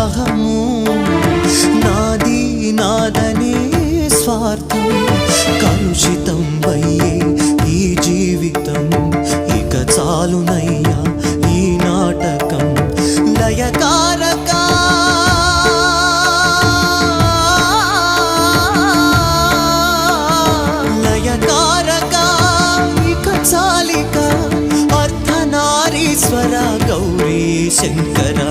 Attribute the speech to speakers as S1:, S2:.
S1: ఉత్సాహము నాది నాదని స్వార్థం. కలుషితం అయ్యే ఈ జీవితం. ఇక చాలునయ్యా ఈ నాటకం. లయకారక. లయకారక. ఇక చాలిక. గౌరీ శంకర